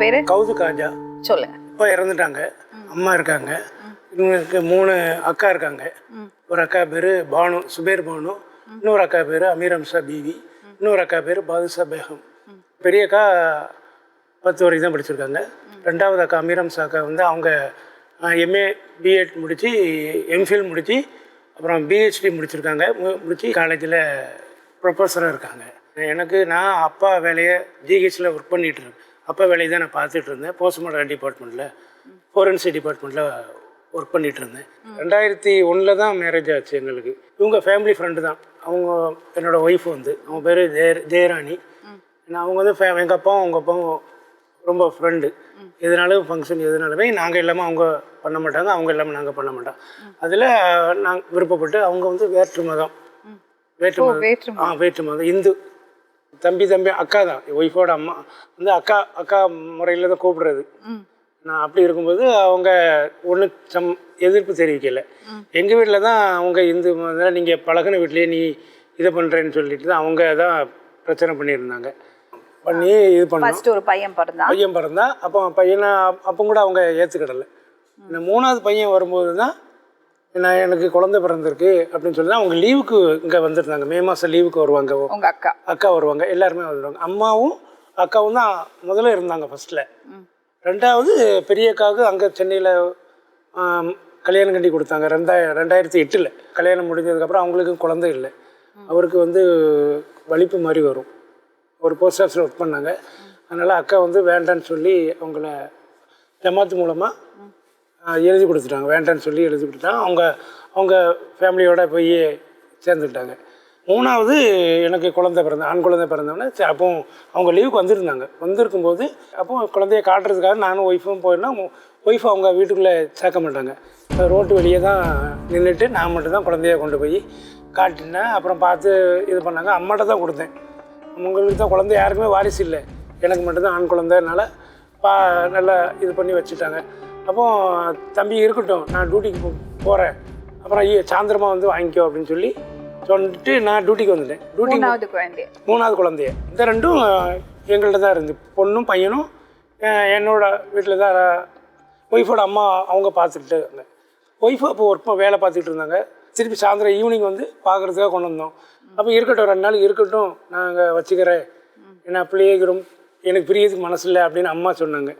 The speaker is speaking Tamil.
பேரு? கௌது காஜா சொல்லுங்க இப்போ இறந்துட்டாங்க. அம்மா இருக்காங்க. இவங்களுக்கு மூணு அக்கா இருக்காங்க. ஒரு அக்கா பேர் பானு சுபேர் பானு. இன்னொரு அக்கா பேர் அமீரம்சா பிவி. இன்னொரு அக்கா பேர் பாதுஷா பேகம். பெரிய அக்கா பத்து வரைக்கும் தான் படிச்சிருக்காங்க. ரெண்டாவது அக்கா அமீரம்சா அக்கா வந்து அவங்க எம்ஏ பிஎட் முடித்து எம்ஃபில் முடித்து அப்புறம் பிஹெச்டி முடிச்சிருக்காங்க. மு- முடிச்சு காலேஜில் ப்ரொஃபஸராக இருக்காங்க. எனக்கு நான் அப்பா வேலையை ஜிஹெச்சில் ஒர்க் பண்ணிட்டு இருக்கேன். அப்பா வேலையை தான் நான் பார்த்துட்டு இருந்தேன். போஸ்ட்மார்ட்டம் டிபார்ட்மெண்ட்டில் ஃபோரன்சிக் டிபார்ட்மெண்ட்டில் ஒர்க் பண்ணிட்டு இருந்தேன். ரெண்டாயிரத்தி ஒன்றில் தான் மேரேஜ் ஆச்சு எங்களுக்கு. இவங்க ஃபேமிலி ஃப்ரெண்டு தான். அவங்க என்னோட ஒய்ஃப் வந்து அவங்க பேர் ஜெய ஜெயராணி நான் அவங்க வந்து ஃபே- எங்கள் அப்பாவும் அவங்க அப்பாவும் ரொம்ப ஃப்ரெண்டு எதுனாலும் ஃபங்க்ஷன் எதுனாலுமே நாங்கள் இல்லாமல் அவங்க பண்ண மாட்டாங்க அவங்க இல்லாமல் நாங்கள் பண்ண மாட்டோம். அதில் நாங்கள் விருப்பப்பட்டு அவங்க வந்து வேற்று மதம் வேற்று மதம் ஆ வேற்று மதம் இந்து. தம்பி தம்பி அக்கா தான். ஒய்ஃபோட அம்மா. வந்து அக்கா அக்கா முறையில் தான் கூப்பிடுறது. நான் அப்படி இருக்கும்போது அவங்க ஒன்றும் சம் எதிர்ப்பு தெரிவிக்கலை. எங்கள் வீட்டில் தான் அவங்க இந்து நீங்கள் பழகின வீட்லேயே நீ இதை பண்ணுறேன்னு சொல்லிட்டு தான் அவங்க தான் பிரச்சனை பண்ணியிருந்தாங்க. பண்ணி இது பண்ணோம். ஒரு பையன் பிறந்தான். பையன் பிறந்தான். அப்போ பையனை அப்போ கூட அவங்க ஏற்றுக்கிடலை இந்த மூணாவது பையன் வரும்போது தான் நான் எனக்கு குழந்தை பிறந்திருக்கு அப்படின்னு சொல்லி தான் அவங்க லீவுக்கு இங்கே வந்துருந்தாங்க. மே மாதம் லீவுக்கு வருவாங்க. உங்க அக்கா. அக்கா வருவாங்க. எல்லாருமே வருவாங்க. அம்மாவும் அக்காவும் தான் முதல்ல இருந்தாங்க ஃபஸ்ட்டில் ரெண்டாவது பெரிய அக்காவுக்கு அங்கே சென்னையில் கல்யாணம் கட்டி கொடுத்தாங்க. ரெண்டாய ரெண்டாயிரத்தி எட்டில் கல்யாணம் முடிஞ்சதுக்கப்புறம் அவங்களுக்கும் குழந்தை இல்லை. அவருக்கு வந்து வலிப்பு மாதிரி வரும். ஒரு போஸ்ட் ஆஃபீஸில் ஒர்க் பண்ணாங்க. அதனால் அக்கா வந்து வேண்டான்னு சொல்லி அவங்கள ஜமாத்து மூலமாக எழுதி கொடுத்துட்டாங்க. வேண்டான்னு சொல்லி எழுதி கொடுத்தாங்க அவங்க அவங்க ஃபேமிலியோட போய் சேர்ந்துட்டாங்க. மூணாவது எனக்கு குழந்தை பிறந்த ஆண் குழந்தை பிறந்தவொடனே அப்போ அவங்க லீவுக்கு வந்திருந்தாங்க. வந்திருக்கும்போது அப்போ குழந்தைய காட்டுறதுக்காக நானும் ஒய்ஃபும் போயிருந்தா ஒய்ஃப் அவங்க வீட்டுக்குள்ளே சேர்க்க மாட்டாங்க. ரோட்டு வெளியே தான் நின்றுட்டு நான் மட்டும்தான் குழந்தைய கொண்டு போய் காட்டினேன். அப்புறம் பார்த்து இது பண்ணாங்க. அம்மாட்ட தான் கொடுத்தேன். உங்களுக்கு தான் குழந்தை யாருக்குமே வாரிசு இல்லை. எனக்கு மட்டும்தான் ஆண் குழந்தைனால பா நல்லா இது பண்ணி வச்சுட்டாங்க. அப்போ தம்பி இருக்கட்டும். நான் டியூட்டிக்கு போ போகிறேன் அப்புறம் ஐயோ சாயந்தரமா வந்து வாங்கிக்கோ அப்படின்னு சொல்லி சொல்லிட்டு நான் டியூட்டிக்கு வந்துட்டேன். டியூட்டி மூணாவது குழந்தை மூணாவது குழந்தைய. இந்த ரெண்டும் எங்கள்கிட்ட தான் இருந்து. பொண்ணும் பையனும் என்னோட வீட்டில் தான் ஒய்ஃபோட அம்மா அவங்க பார்த்துட்டு இருந்தாங்க ஒய்ஃபு அப்போ ஒர்க் வேலை பார்த்துட்டு இருந்தாங்க. திருப்பி சாயந்தரம் ஈவினிங் வந்து பார்க்குறதுக்காக கொண்டு வந்தோம். அப்போ இருக்கட்டும் ரெண்டு நாள் இருக்கட்டும். நாங்கள் வச்சுக்கிறேன். ஏன்னா பிள்ளைகளுக்கு ரொம்ப எனக்கு பிரியதுக்கு மனசு இல்லை அப்படின்னு அம்மா சொன்னாங்க.